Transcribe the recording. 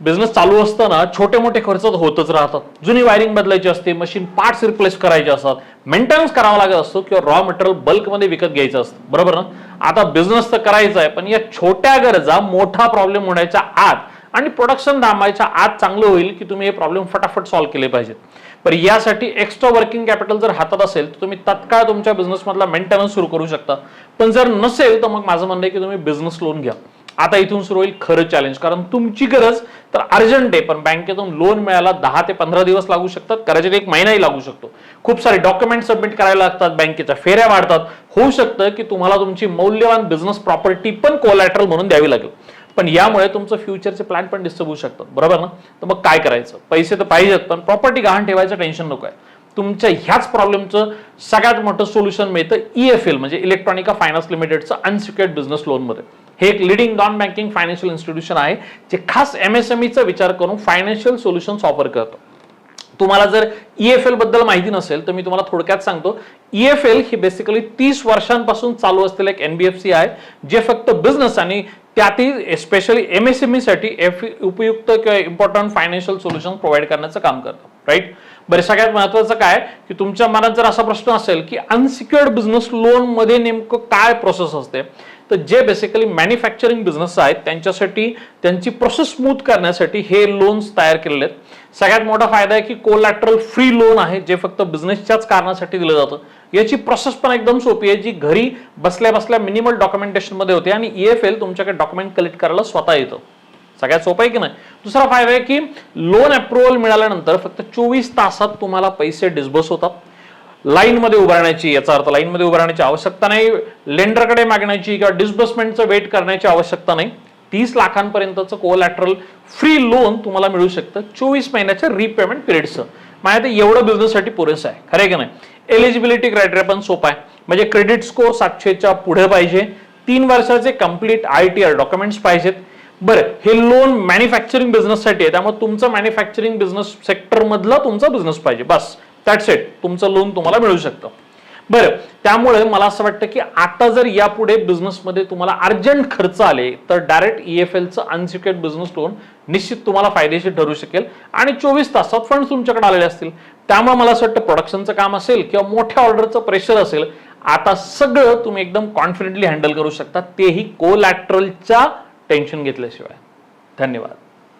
Business चालू असताना छोटे मोठे खर्च होतच राहतात. जुनी वायरिंग बदलायची असते मशीन पार्ट्स रिप्लेस करायचे असतात. मेंटेनन्स करावा लागत असतो किंवा रॉ मटेरियल बल्कमध्ये विकत घ्यायचं असतं. बरोबर ना? आता बिझनेस तर करायचा आहे पण या छोट्या गरजा मोठा प्रॉब्लेम होण्याच्या आत आणि प्रोडक्शन थांबायच्या आत चांगलं होईल की तुम्ही हे प्रॉब्लेम फटाफट सॉल्व्ह केले पाहिजेत. पण यासाठी एक्स्ट्रा वर्किंग कॅपिटल जर हातात असेल तर तुम्ही तत्काळ तुमच्या बिझनेसमधला मेंटेनन्स सुरू करू शकता. पण जर नसेल तर मग माझं म्हणणं आहे की तुम्ही बिझनेस लोन घ्या. आता इथून सुरू होईल खरं चॅलेंज कारण तुमची गरज तर अर्जंट आहे पण बँकेतून लोन मिळायला दहा ते पंधरा दिवस लागू शकतात. कदाचित एक महिनाही लागू शकतो. खूप सारे डॉक्युमेंट सबमिट करायला लागतात बँकेच्या. फेऱ्या वाढतात. होऊ शकतं की तुम्हाला तुमची मौल्यवान बिझनेस प्रॉपर्टी पण कोलॅटरल म्हणून द्यावी लागेल. पण यामुळे तुमचं फ्युचरचे प्लॅन पण डिस्टर्ब होऊ शकतात. बरोबर ना? तर मग काय करायचं? पैसे तर पाहिजेत पण प्रॉपर्टी गहाण ठेवायचं टेन्शन नको आहे. तुमच्या ह्याच प्रॉब्लेमचं सगळ्यात मोठं सोल्युशन मिळतं ई एफ एल म्हणजे इलेक्ट्रॉनिका फायनान्स लिमिटेडचं अनसिक्युअर्ड बिझनेस लोनमध्ये हे एक leading non banking financial institution आहे जे खास एमएसएमईचा विचार करून फायनान्शियल सोल्युशन्स ऑफर करतो. तुम्हाला जर ई एफ एलबद्दल माहिती नसेल तर मी तुम्हाला थोडक्यात सांगतो. ई एफ एल ही बेसिकली तीस वर्षांपासून चालू असलेलं एक एनबीएफसी आहे जे फक्त बिझनेस आणि त्यातील स्पेशली एमएसएमई साठी एफ उपयुक्त किंवा इम्पॉर्टंट फायनान्शियल सोल्युशन प्रोव्हाइड करण्याचं काम करतं राईट बरं सगळ्यात महत्वाचं काय? की तुमच्या मनात जर असा प्रश्न असेल की अनसिक्युअर्ड बिझनेस लोनमध्ये नेमकं काय प्रोसेस असते? तर जे बेसिकली मॅन्युफॅक्चरिंग बिझनेस आहेत त्यांच्यासाठी त्यांची प्रोसेस स्मूथ करण्यासाठी हे लोन्स तयार केलेले आहेत. सगळ्यात मोठा फायदा आहे की कोलॅटरल फ्री लोन आहे जे फक्त बिझनेसच्याच कारणासाठी दिलं जातं. याची प्रोसेस पण एकदम सोपी आहे जी घरी बसल्या बसल्या मिनिमल डॉक्युमेंटेशनमध्ये होते आणि ई एफ एल तुमच्याकडे डॉक्युमेंट कलेक्ट करायला स्वतः येतं. सगळ्यात सोपं आहे की नाही? दुसरा फायदा आहे की लोन अप्रुव्हल मिळाल्यानंतर फक्त चोवीस तासात तुम्हाला पैसे डिस्बर्स होतात. लाईनमध्ये उभारण्याची याचा अर्थ लाईन मध्ये उभारण्याची आवश्यकता नाही लेंडरकडे मागण्याची किंवा डिस्बर्समेंटचं वेट करण्याची आवश्यकता नाही. तीस लाखांपर्यंतचं कोलॅटरल फ्री लोन तुम्हाला मिळू शकतं चोवीस महिन्याच्या रिपेमेंट पिरियडचं माझ्या ते एवढं बिझनेससाठी पुरेसं आहे. खरे की नाही? एलिजिबिलिटी क्रायटेरिया पण सोपा आहे. म्हणजे क्रेडिट स्कोर सातशेच्या पुढे पाहिजे. तीन वर्षाचे complete I T R documents पाहिजेत. बरं हे लोन मॅन्युफॅक्चरिंग बिझनेससाठी आहे. त्यामुळे तुमचं मॅन्युफॅक्चरिंग बिझनेस सेक्टरमधला तुमचा बिझनेस पाहिजे. बस. दॅट्स इट तुमचं लोन तुम्हाला मिळू शकतं. बरं त्यामुळे मला असं वाटतं की आता जर यापुढे बिझनेसमध्ये तुम्हाला अर्जंट खर्च आले तर डायरेक्ट ई एफ एलचं अनसिक्युअर्ड बिझनेस लोन निश्चित तुम्हाला फायदेशीर ठरू शकेल. आणि चोवीस तासात फंड तुमच्याकडे आलेले असतील. त्यामुळे मला असं वाटतं प्रोडक्शनचं काम असेल किंवा मोठ्या ऑर्डरचं प्रेशर असेल आता सगळं तुम्ही एकदम कॉन्फिडेंटली हँडल करू शकता. तेही कोलॅट्रलच्या टेन्शन घेतल्याशिवाय. धन्यवाद.